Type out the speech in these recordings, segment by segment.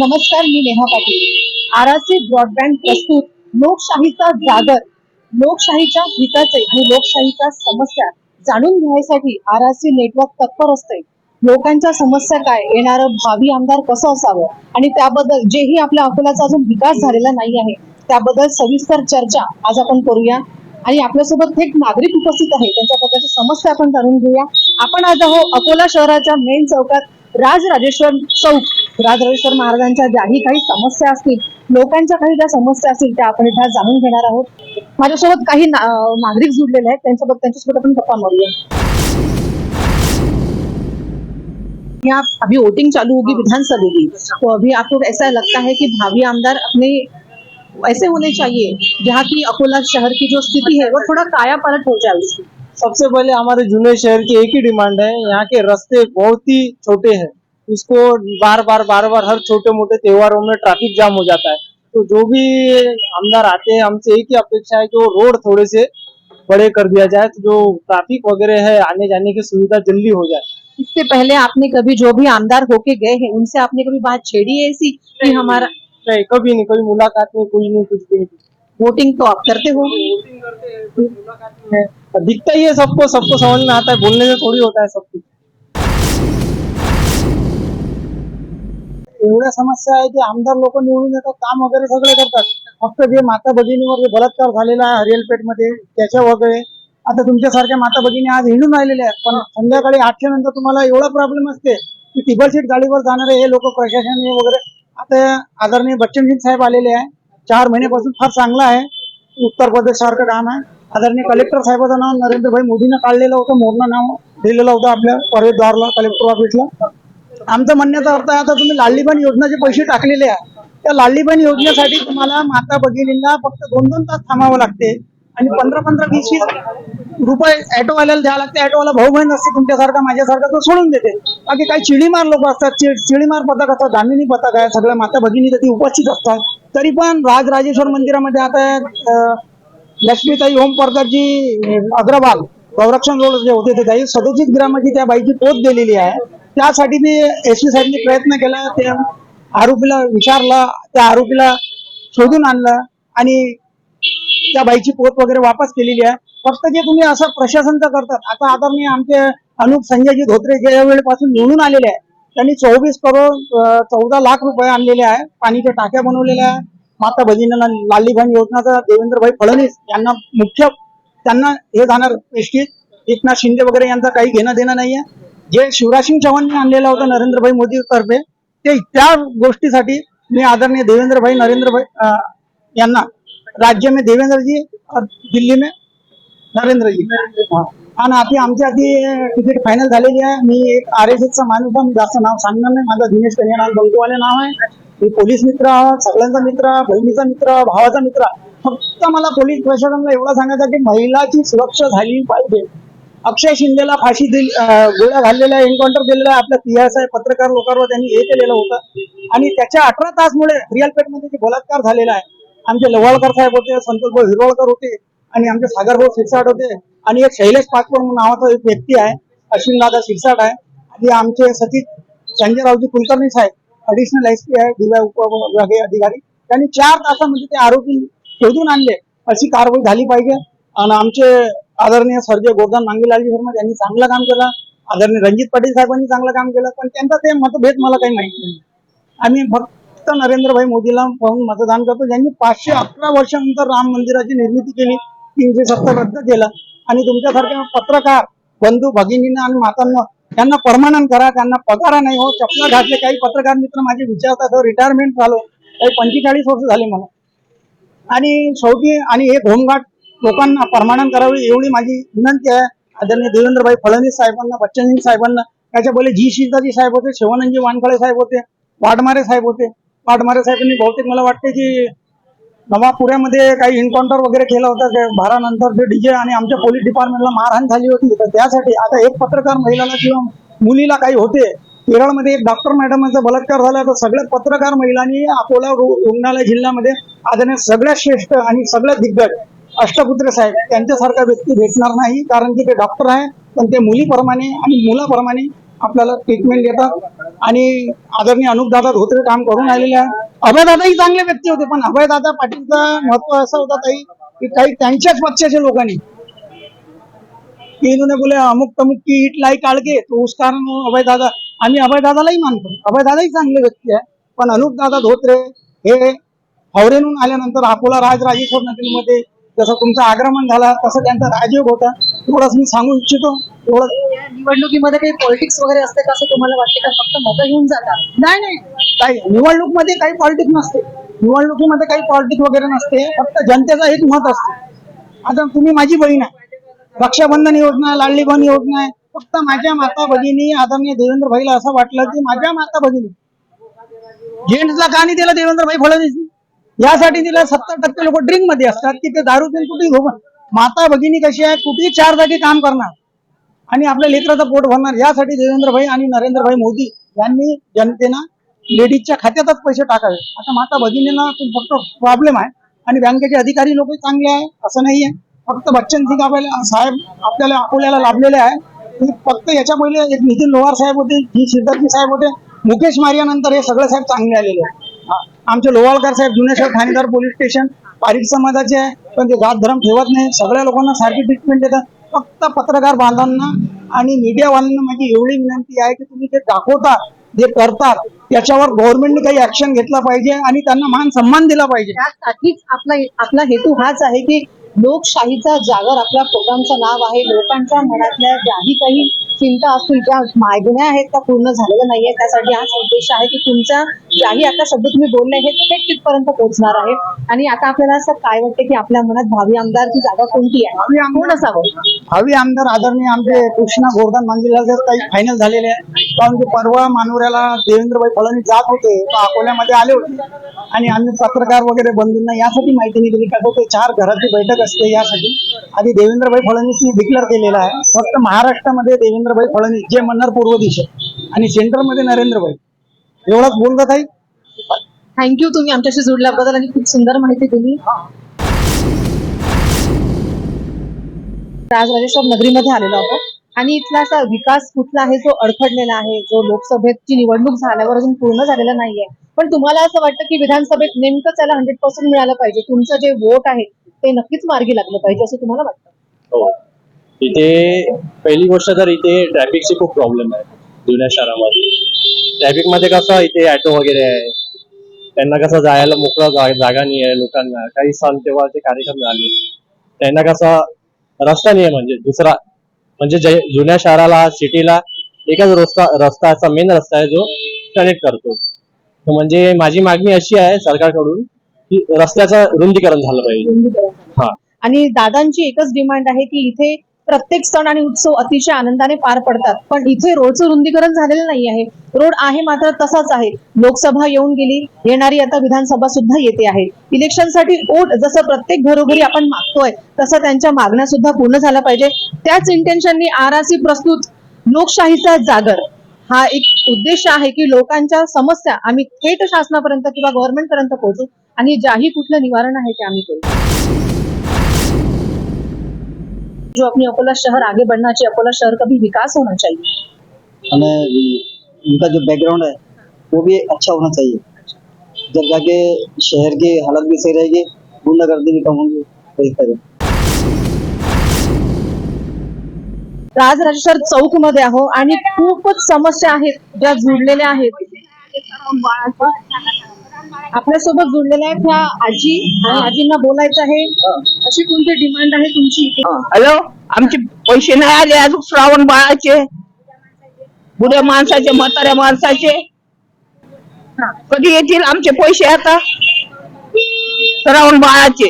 नमस्कार मी नेहा पाटील. आराचे ब्रॉडबँड प्रस्तुत लोकशाहीचा जागर लोकशाहीच्या हिताचे आणि लोकशाहीच्या समस्या जाणून घ्यायसाठी आराचे नेटवर्क तत्पर असते. लोकांच्या समस्या काय येणारं भावी आमदार कसं असावं आणि त्याबद्दल जेही आपल्या अकोल्याचा अजून विकास झालेला नाही आहे त्याबद्दल सविस्तर चर्चा आज आपण करूया. आणि आपल्यासोबत थेट नागरिक उपस्थित आहे त्यांच्या प्रकारच्या समस्या आपण जाणून घेऊया. आपण आज आहोत अकोला शहराच्या मेन चौकात. राजराजेश्वर चौक राजराजेश्वर महाराजांच्या ज्याही काही समस्या असतील लोकांच्या काही ज्या समस्या असतील त्या आपण इथे जाणून घेणार आहोत. माझ्यासोबत काही नागरिक जुडलेले आहेत. त्यांच्याबद्दल त्यांच्यासोबत आपण गप्पा मारूया. या अभी वोटिंग चालू होगी विधानसभा की तो अभी आपको ऐसा लगता है कि भावी आमदार अपने ऐसे होने चाहिए जहाँ की अकोला शहर की जो स्थिति है वो थोड़ा काया पलट हो जाए उसकी. सबसे पहले हमारे जूने शहर की एक ही डिमांड है यहाँ के रास्ते बहुत ही छोटे हैं। इसको बार बार बार बार हर छोटे मोटे त्योहारों में ट्रैफ़िक जाम हो जाता है। तो जो भी आमदार आते हैं हमसे एक ही अपेक्षा है कि वो रोड थोड़े से बड़े कर दिया जाए तो जो ट्रैफ़िक वगैरह है आने जाने की सुविधा जल्दी हो जाए। इससे पहले आपने कभी जो भी आमदार होके गए हैं उनसे आपने कभी बात छेड़ी है ऐसी कि हमारा नहीं कभी नहीं कभी मुलाकात नहीं कोई नहीं कुछ भी नहीं। वोटिंग तो आप करते हो। दिखता ही है सबको सबको समझ में आता है बोलने से थोड़ी होता है सब कुछ। एवढ्या समस्या आहे की आमदार लोक निवडून येतात काम वगैरे सगळे करतात. फक्त जे माता भगिनीवर जे बलात्कार झालेला आहे हरियलपेठमध्ये त्याच्या वगैरे. आता तुमच्यासारख्या माता भगिनी आज हिंडून राहिलेल्या आहेत पण संध्याकाळी आठच्या नंतर तुम्हाला एवढा प्रॉब्लेम असते की टिबल सीट गाडीवर जाणारे हे लोक प्रशासन हे वगैरे. आता आदरणीय बच्चनजी साहेब आलेले आहे. चार महिन्यापासून फार चांगला आहे. उत्तर प्रदेश सारखं काम आहे. आदरणीय कलेक्टर साहेबाचं नाव नरेंद्रभाई मोदीनं काढलेलं होतं. मोरणा नाव दिलेलं होतं आपल्या प्रवेशद्वारला कलेक्टर ऑफिसला आमचं म्हणण्याचा अर्थ आहे आता तुम्ही लाडली बहीण योजनेचे पैसे टाकलेले आहे. त्या लाडली बहीण योजनेसाठी तुम्हाला माता भगिनींना फक्त दोन दोन तास थांबावं लागते. आणि पंधरा पंधरा वीस वीस रुपये ऑटोवाल्याला द्यावं लागते. ऑटोवाला भाऊ बहीण असते तुमच्यासारखा माझ्यासारखा तो सोडून देते. बाकी काही चिडीमार लोक असतात चि- चिडीमार पथक असतात दामिनी पथक आहे. सगळ्या माता भगिनी तिथे उपस्थित असतात. तरी पण राजराजेश्वर मंदिरामध्ये आता लक्ष्मीताई ओम प्रकाशजी अग्रवाल संरक्षण रोड जे होते ते काही सदोचित ग्रामाची त्या बाईची पोत दिलेली आहे. त्यासाठी मी एस पी साहेबनी प्रयत्न केला त्या आरोपीला विचारला त्या आरोपीला शोधून आणलं आणि त्या बाईची पोत वगैरे वापस केलेली आहे. फक्त जे तुम्ही असं प्रशासनचं करतात. आता आदरणीय आमचे अनुप संजयजी धोत्रे ज्या वेळेपासून निवडून आलेले आहे त्यांनी चोवीस करोड चौदा लाख रुपये आणलेले आहे. पाणीच्या टाक्या बनवलेल्या आहे. माता भगिनींना लाली योजनाचा देवेंद्रभाई फडणवीस यांना मुख्य त्यांना हे जाणार पेशकीत एकनाथ शिंदे वगैरे यांचा काही घेणं देणं नाहीये. जे शिवराज सिंग चव्हाणने आणलेलं होतं नरेंद्रभाई मोदी तर्फे ते त्या गोष्टीसाठी मी आदरणीय देवेंद्रभाई नरेंद्रभाई यांना राज्य में देवेंद्र जी और दिल्ली में नरेंद्र जी आणि आता आमची आधी तिकीट फायनल झालेली आहे. मी एक आर एस एसचा माणूस आहे. मी जास्त नाव सांगणार नाही. माझा दिनेश कन्यालाल बंकूवाले नाव आहे. मी पोलीस मित्र आहोत सगळ्यांचा मित्र बहिणीचा मित्र भावाचा मित्र. फक्त मला पोलीस प्रशासनाला एवढं सांगायचं की महिलाची सुरक्षा झाली पाहिजे. अक्षय शिंदेला फाशी दिली गोळ्या घाललेल्या एन्काउंटर दिलेला आहे आपल्या आहे पत्रकार लोकांवर त्यांनी हे केलेलं होतं. आणि त्याच्या अठरा तासमुळे रिअलपेठमध्ये जे बलात्कार झालेला आहे आमचे लवाळकर साहेब होते संतोषभाऊ हिरवळकर होते आणि आमचे सागरभाऊ शिरसाट होते आणि एक शैलेश पाचपूर नावाचा एक व्यक्ती आहे अश्विनदादा शिरसाट आहे. आणि आमचे सतीश संजयरावजी कुलकर्णी साहेब अडिशनल एस पी आहे डीवाय उपविभागीय अधिकारी. त्यांनी चार तासामध्ये ते आरोपी शोधून आणले. अशी कारवाई झाली पाहिजे. आणि आमचे आदरणीय सर्जे गोर्धन मांगीलालजी शर्मा यांनी चांगलं काम केलं. आदरणीय रणजित पाटील साहेबांनी चांगलं काम केलं. पण त्यांचा ते मतभेद मला काही माहिती नाही. आम्ही फक्त नरेंद्रभाई मोदीला पाहून मतदान करतो. ज्यांनी पाचशे अकरा वर्षानंतर राम मंदिराची निर्मिती केली. तीनशे सत्तर रद्द केलं. आणि तुमच्यासारख्या पत्रकार बंधू भगिनींना आणि मातांना त्यांना परमानंट करा त्यांना पगार नाही हो चपला घातले. काही पत्रकार मित्र माझे विचारतात रिटायरमेंट झालो. काही पंचेचाळीस वर्ष झाले मला. आणि शेवटी आणि हे होमगार्ड लोकांना परमानंट करावी एवढी माझी विनंती आहे. आदरणीय देवेंद्रभाई फडणवीस साहेबांना बच्चनजी साहेबांना त्याच्या पहिले जी शिरदाजी साहेब होते शिवानंदजी वानखळे साहेब होते वाडमारे साहेब होते. वाडमारे साहेबांनी बहुतेक मला वाटते की नवापुऱ्यामध्ये काही एन्काउंटर वगैरे केलं होतं भारानंतर ते डीजे आणि आमच्या पोलीस डिपार्टमेंटला मारहाण झाली होती. तर त्यासाठी आता एक पत्रकार महिलाला किंवा मुलीला काही होते केरळमध्ये एक डॉक्टर मॅडमचा बलात्कार झाला. तर सगळ्या पत्रकार महिलांनी अकोला रुग्णालय जिल्ह्यामध्ये आदरणीय सगळ्यात श्रेष्ठ आणि सगळ्यात दिग्गज अष्टपुत्र साहेब त्यांच्यासारखा व्यक्ती भेटणार नाही. कारण की ते डॉक्टर आहे पण ते मुलीप्रमाणे आणि मुलाप्रमाणे आपल्याला ट्रीटमेंट देतात. आणि आदरणीय अनुपदादा धोत्रे काम करून राहिलेले आहे अभयदादाही चांगले व्यक्ती होते पण अभयदादा पाटीलचा महत्त्व असं होता ताई की काही त्यांच्याच पक्षाच्या लोकांनी. की इन्होंने बोले अमुक तमुक की हिट लाई काढके तो उस कारण अभय दादा आम्ही अभयदादालाही मानतो. अभयदादाही चांगले व्यक्ती आहे. पण अनुप दादा धोत्रे हे हावरेहून आल्यानंतर अकोला राजराजेश्वर नगरीमध्ये जसं तुमचं आक्रमण झाला तसं त्यांचा राजयोग होता. एवढंच मी सांगू इच्छितो. एवढं निवडणुकीमध्ये काही पॉलिटिक्स वगैरे असते का असं तुम्हाला वाटते का? फक्त मतं घेऊन जातात नाही नाही. काही निवडणूकमध्ये काही पॉलिटिक्स नसते. निवडणुकीमध्ये काही पॉलिटिक्स वगैरे नसते. फक्त जनतेचा एक मत असते. आता तुम्ही माझी बहीण आहे. रक्षाबंधन योजना लाडली बहीण योजना आहे. फक्त माझ्या माता भगिनी आदरणीय देवेंद्र भाईला असं वाटलं की माझ्या माता भगिनी. जेंट्सला का नाही दिलं देवेंद्र भाई फडणवीस यासाठी तिला सत्तर टक्के लोक ड्रिंकमध्ये असतात की ते दारू पिऊन कुठेही झोपण माता भगिनी कशी आहे कुठेही चार जागी काम करणार. आणि आपल्या लेकराचं पोट भरणार. यासाठी देवेंद्रभाई आणि नरेंद्रभाई मोदी यांनी जनतेनं लेडीजच्या खात्यातच पैसे टाकावे. आता माता भगिनींना फक्त प्रॉब्लेम आहे. आणि बँकेचे अधिकारी लोक चांगले आहे असं नाही आहे फक्त बच्चन सिंग आपल्याला साहेब आपल्याला अकोल्याला लाभलेले आहे. फक्त याच्या पहिले एक नितीन लोहार साहेब होते जी सिद्धार्थी साहेब होते. मुकेश मारियानंतर हे सगळे साहेब चांगले आलेले आहे आमचे लोवाळकर साहेब जुने शहर ठाणेदार पोलीस स्टेशन पारिक समाजाचे आहे पण ते जात धर्म ठेवत नाही. सगळ्या लोकांना सारखी ट्रीटमेंट देतात. फक्त पत्रकार बांधवांना आणि मीडियावाल्यांना माझी एवढी विनंती आहे की तुम्ही ते दाखवता जे करतात त्याच्यावर गव्हर्नमेंटने काही ऍक्शन घेतला पाहिजे आणि त्यांना मान सन्मान दिला पाहिजे. त्यासाठीच आपला आपला हेतू हाच आहे की लोकशाहीचा जागर आपल्या पोटांचं नाव आहे. लोकांच्या मनातल्या ज्याही काही चिंता असतील ज्या मागण्या आहेत त्या पूर्ण झालेल्या नाहीये त्यासाठी हाच उद्देश आहे की तुमच्या ज्याही आता शब्द तुम्ही बोलले हे थेट तिथपर्यंत पोहोचणार आहे आणि आता आपल्याला असं काय वाटतं की आपल्या मनात भावी आमदारची जागा कोणती आहे? भावी आमदार- कोण असावं? भावी आमदार आदरणीय आमचे कृष्णा गोवर्धन मंदिराचे काही फायनल झालेले आहे कारण की परवा मानुऱ्याला देवेंद्रभाई फडणवीस जात होते अकोल्यामध्ये आले होते. आणि आम्ही पत्रकार वगैरे बंधूंना यासाठी माहिती नाही दिली का तो ते चार घराची बैठक असते यासाठी. आधी देवेंद्रभाई फडणवीसनी डिक्लेअर केलेला आहे. फक्त महाराष्ट्रामध्ये देवेंद्रभाई फडणवीस जे म्हणणार पूर्व दिशा आणि सेंटरमध्ये नरेंद्रभाई. एवढंच बोलतात आहे थँक्यू तुम्ही आमच्याशी जोडल्याबद्दल आणि खूप सुंदर माहिती दिली. राजराजेश्वर नगरीमध्ये आलेलो आहोत. आणि इथला असा विकास कुठला आहे जो अडखडलेला आहे जो लोकसभेची निवडणूक झाल्यावर अजून पूर्ण झालेला नाहीये. पण तुम्हाला असं वाटतं की विधानसभेत नेमकं त्याला हंड्रेड पर्सेंट मिळालं पाहिजे. तुमचं जे वोट आहे ते नक्कीच मार्गी लागलं पाहिजे असं तुम्हाला वाटतं? हो. इथे पहिली गोष्ट तर इथे ट्रॅफिकची खूप प्रॉब्लेम आहे. जुन्या शहरामध्ये. ट्रॅफिकमध्ये कसं इथे ऑटो वगैरे आहे. त्यांना कसं जायला मोकळा जागा नाही आहे लोकांना. काही सण तेव्हाचे कार्यक्रम झाले. त्यांना कसा रस्ता नाही आहे म्हणजे. दुसरा म्हणजे जुन्या शहराला सिटीला एकच रस्ता रस्ता असा मेन रस्ता आहे जो कनेक्ट करतो. म्हणजे माझी मागणी अशी आहे सरकारकडून की रस्त्याचं रुंदीकरण झालं पाहिजे. हा. आणि दादांची एकच डिमांड आहे की इथे प्रत्येक सण आणि उत्सव अतिशय आनंदाने पार पडतात. पण इथे रोडचं रुंदीकरण झालेलं नाही आहे. रोड आहे मात्र तसाच आहे. लोकसभा येऊन गेली. येणारी आता विधानसभा सुद्धा येते आहे. इलेक्शनसाठी वोट जसं प्रत्येक घरोघरी आपण मागतोय तसं त्यांच्या मागण्या सुद्धा पूर्ण झाल्या पाहिजे. त्याच इंटेन्शननी आर सी प्रस्तुत लोकशाहीचा जागर. हा एक उद्देश आहे की लोकांच्या समस्या आम्ही थेट शासनापर्यंत किंवा गव्हर्नमेंट पर्यंत पोहोचू आणि ज्याही कुठलं निवारण आहे ते आम्ही करू. जो अपनी अकोला शहर आगे बढ़ना चाहिए अकोला शहर का भी विकास होना चाहिए। हमें उनका जो बैकग्राउंड है वो भी अच्छा होना चाहिए। जब जाके शहर की हालत भी सही रहेगी गुंडागर्दी भी कम होंगी बेहतर है राजराजेश्वर चौकमध्ये आहो आणि खूपच समस्या आहेत ज्या जुडलेल्या आहेत. आपल्यासोबत जुडलेल्या आहेत ह्या आजी. आणि आजींना बोलायचं आहे. अशी कोणती डिमांड आहे तुमची? हॅलो आमचे पैसे नाही आले. अजून श्रावण बाळाचे. बुड्या माणसाचे म्हाताऱ्या माणसाचे. कधी येतील आमचे पैसे आता? श्रावण बाळाचे.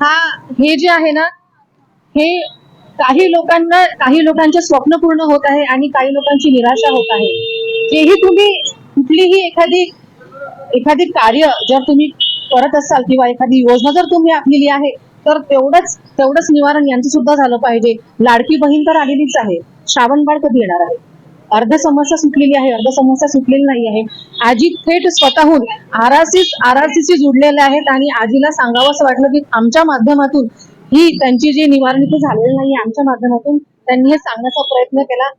हा हे जे आहे ना हे काही लोकांना काही लोकांचे स्वप्न पूर्ण होत आहे आणि काही लोकांची निराशा होत आहे. जेही तुम्ही कुठलीही एखादी एखादी कार्य जर तुम्ही करत असाल किंवा एखादी योजना जर तुम्ही आखलेली आहे तर तेवढंच तेवढंच निवारण यांचं सुद्धा झालं पाहिजे. लाडकी बहीण तर आलेलीच आहे. श्रावण बाळ कधी येणार आहे? अर्ध समस्या सुटलेली आहे अर्ध समस्या सुटलेली नाही आहे. आजी थेट स्वतःहून आरआरसी आरआरसीशी जुडलेल्या आहेत आणि आजीला सांगावं असं वाटलं की आमच्या माध्यमातून ही त्यांची जी निवारण इथे झालेलं नाही आमच्या माध्यमातून त्यांनी हे सांगण्याचा प्रयत्न केला.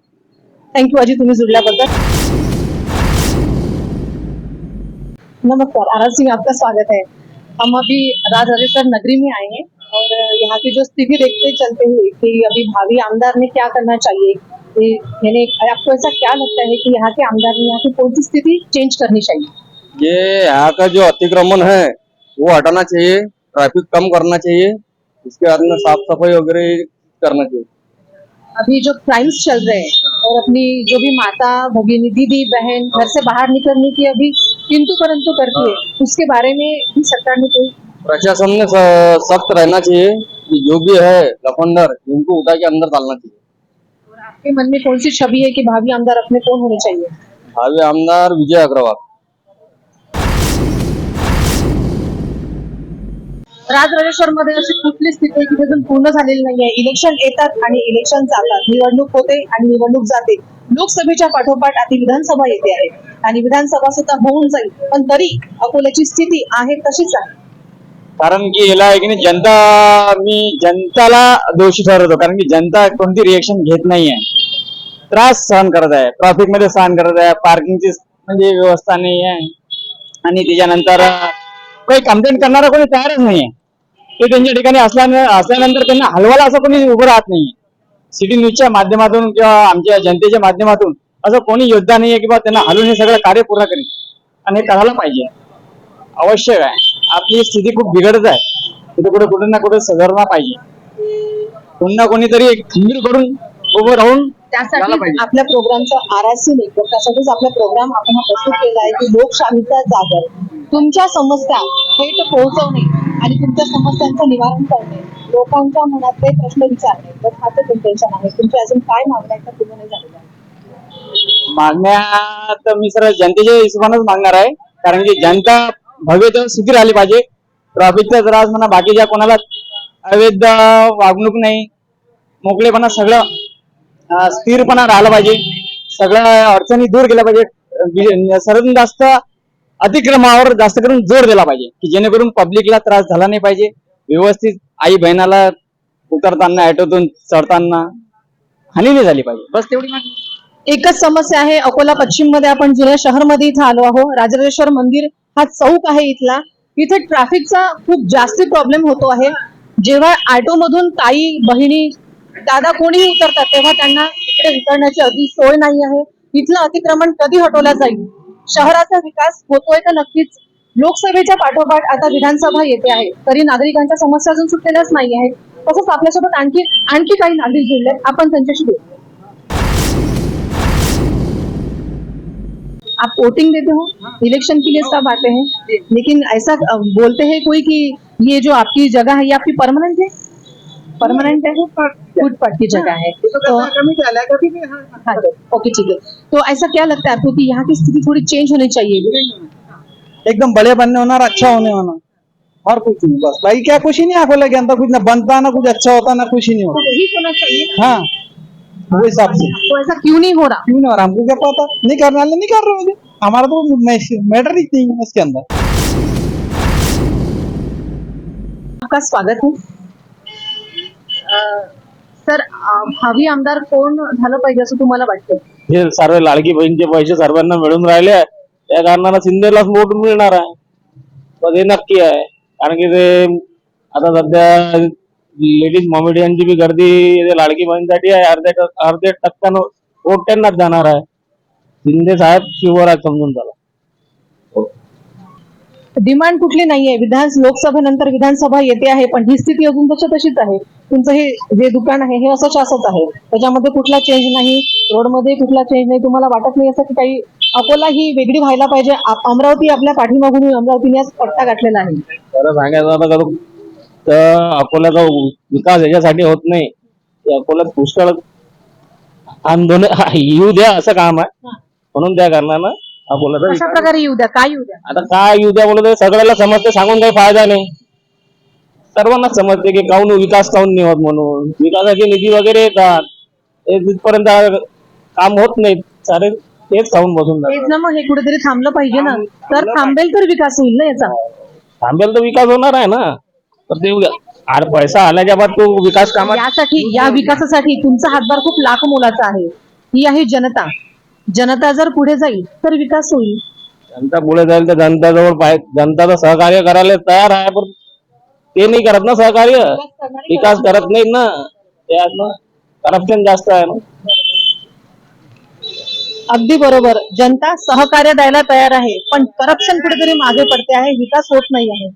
थँक्यू अजी तुम्ही जुड़ल्याबद्दल. नमस्कार, आर सिंह आपका स्वागत है। हम अभी राजराजेश्वर नगरी में आए हैं और यहाँ की जो स्थिति देखते चलते हुए कि अभी भावी आमदार ने क्या करना चाहिए यानी आपको ऐसा क्या लगता है कि यहाँ के आमदार ने यहाँ की कौन सी स्थिति चेंज करनी चाहिए? ये यहाँ का जो अतिक्रमण है, वो हटाना चाहिए ट्रैफ़िक कम करना चाहिए, इसके बाद में साफ़ सफ़ाई वगैरह करना चाहिए। अभी जो क्राइम्स चल रहे हैं और अपनी जो भी माता भगिनी दीदी बहन घर से बाहर निकलने की अभी किंतु परंतु करती है उसके बारे में भी सरकार ने कोई प्रशासन ने सख्त रहना चाहिए कि जो भी है लफंडर इनको उठा के अंदर डालना चाहिए। और आपके मन में कौन सी छवि है कि भावी आमदार अपने कौन होने चाहिए? भावी आमदार विजय अग्रवाल। राजराजेश्वर मध्ये अशी कुठली स्थिती आहे अजून पूर्ण झालेली नाहीये. इलेक्शन येतात आणि इलेक्शन जातात निवडणूक होते आणि निवडणूक जाते. लोकसभेच्या पाठोपाठ आता विधानसभा येते आहे. आणि विधानसभा सुद्धा होऊन जाईल. पण तरी अकोल्याची स्थिती आहे तशीच आहे. कारण की याला आहे की नाही जनता मी जनताला दोषी ठरवतो. कारण की जनता कोणती रिएक्शन घेत नाहीये. त्रास सहन करत आहे. ट्रॅफिकमध्ये सहन करत आहे. पार्किंगची म्हणजे व्यवस्था नाही आहे आणि त्याच्यानंतर काही कंप्लेंट करणारा कोणी तयारच नाहीये. ते त्यांच्या ठिकाणी असल्यानंतर त्यांना हलवायला असं कोणी उभं राहत नाहीये. सिटी न्यूजच्या माध्यमातून किंवा आमच्या जनतेच्या माध्यमातून असं कोणी योद्धा नाहीये किंवा त्यांना हलवून हे सगळं कार्य पूर्ण करेल. आणि हे करायला पाहिजे. आवश्यक आहे. आपली स्थिती खूप बिघडत आहे. तिथे कुठे कुठे ना कुठे सुधारणा पाहिजे. कोणी ना कोणीतरी एक खंबीर करून उभं राहून त्यासाठी. आपल्या प्रोग्रामचा आरआरसी नेटवर्क त्यासाठीच आपला प्रोग्राम आपण हा प्रस्तुत केला आहे की लोकशाहीचा जागर तुमच्या समस्या थेट पोहोचवणे आणि तुमच्या समस्यांचं निवारण करणे. लोकांच्या मनातले प्रश्न विचारणे. तर हाच इंटेन्शन आहे. तुमच्या अजून काय मागण्या आहेत पूर्ण नाही. मागण्या तर मी सर जनतेच्या हिशोबानच मागणार आहे. कारण की जनता भव्य सुखी राहिली पाहिजे. ट्रॅफिकचा त्रास म्हणा बाकीच्या कोणाला अवैध वागणूक नाही. मोकळेपणा सगळं. स्थिरपणा राहिला पाहिजे. सगळ्या अडचणी दूर केल्या पाहिजे. सर्वात जास्त अतिक्रमावर जास्त करून जोर दिला पाहिजे की जेणेकरून पब्लिकला त्रास झाला नाही पाहिजे. व्यवस्थित आई बहिणाला उतरताना ऑटोतून चढताना हानी नाही झाली पाहिजे. बस तेवढी एकच समस्या आहे अकोला पश्चिममध्ये आपण जुन्या शहरमध्ये इथं आलो आहो राजराजेश्वर मंदिर हा चौक आहे इथला. इथे ट्रॅफिकचा खूप जास्त प्रॉब्लेम होतो आहे. जेव्हा ऑटो मधून ताई बहिणी दादा कोणीही उतरतात तेव्हा त्यांना इकडे उतरण्याची अगदी सोय नाही आहे. इथलं अतिक्रमण कधी हटवलं जाईल? शहराचा विकास होतोय का नक्कीच लोकसभेच्या पाठोपाठ आता विधानसभा येते आहे. तरी नागरिकांच्या समस्या अजून सुटलेल्याच नाही आहेत. तसंच आपल्यासोबत आणखी आणखी काही नागरिक जुळले आपण त्यांच्याशी बोलू. आप वोटिंग देते हो? इलेक्शन के लिए सब आते हैं। लेकिन ऐसा बोलते हैं कोई कि ये जो आपकी जगह है ये आपकी परमानेंट है? परमानेंट है? फुटपाथ की जगह है। तो हाँ? ओके ठीक है। तो ऐसा क्या लगता है आपको कि यहाँ की स्थिति थोड़ी चेंज होनी चाहिए? एकदम बड़े बनने होना और अच्छा होने होना। और कुछ नहीं बस। भाई क्या कुछ ही नहीं आँखों लगे अंदर? कुछ ना बनता ना कुछ अच्छा होता ना कुछ ही नहीं तो होता वही होना चाहिए। हाँ वो हिसाब से। तो ऐसा क्यों नहीं हो रहा? क्यों नहीं और हमको क्या पता? नहीं करने वाले नहीं कर रहे मुझे हमारा तो मैटर ही नहीं है इसके अंदर। आपका स्वागत है। सर भावी आमदार कोण झालं पाहिजे असं तुम्हाला वाटतं हे सर्व लाडकी बहीणचे पैसे सर्वांना मिळून राहिले आहे. त्या कारणाला शिंदेलाच वोट मिळणार आहे. पण हे नक्की आहे. कारण की ते आता सध्या लेडीज मॉमेडियनची बी गर्दी ते लाडकी बहीणसाठी आहे. अर्ध्या टक- अर्ध्या टक्क्यानं वोट त्यांनाच जाणार आहे. शिंदे साहेब शिवराज समजून झाला डिमांड कुठली नाहीये. विधान लोकसभेनंतर विधानसभा येते आहे पण ही स्थिती अजून तशी तशीच आहे. तुमचं हे जे दुकान आहे हे असंच असंच आहे. त्याच्यामध्ये कुठला चेंज नाही रोडमध्ये कुठला चेंज नाही तुम्हाला वाटत नाही असं की काही अकोला ही वेगळी व्हायला पाहिजे. अमरावती आपल्या पाठीमागून अमरावतीने पट्टा गाठलेला आहे. खरं सांगायचं आता तर अकोल्याचा विकास याच्यासाठी होत नाही. की अकोल्यात पुष्कळ आंदोलन येऊ द्या असं काम आहे. म्हणून त्या कारणानं अकोल्याचा अशा विकास प्रकारे येऊ द्या? काय येऊ द्या? आता काय येऊ द्या बोलत सगळ्याला समजते सांगून काही फायदा नाही. सर्वांनाच समजते की काऊन विकास काऊन नाही होत म्हणून. विकासाची निधी वगैरे येतात. ते जिथपर्यंत काम होत नाही सारे तेच खाऊन बसून तेच ना मग हे कुठेतरी थांबलं पाहिजे ना. तर थांबेल तर विकास होईल ना याचा. थांबेल तर विकास होणार आहे ना. तर ते पैसा आल्याच्या बाद तो विकास कामात यासाठी या विकासासाठी तुमचा हातभार खूप लाख मोलाचा आहे. ही आहे जनता. जनता जर पुढे जाईल तर विकास होईल. जनता पुढे जाईल तर जनताजवळ जनता तर सहकार्य करायला तयार आहे पण ते नाही करत ना सहकार्य. विकास करत नाहीत ना. ते करप्शन जास्त आहे ना. अगदी बरोबर. जनता सहकार्य द्यायला तयार आहे पण करप्शन कुठेतरी मागे पडते आहे विकास होत नाही आहे.